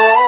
Oh.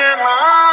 বোঝে না সে বোঝে না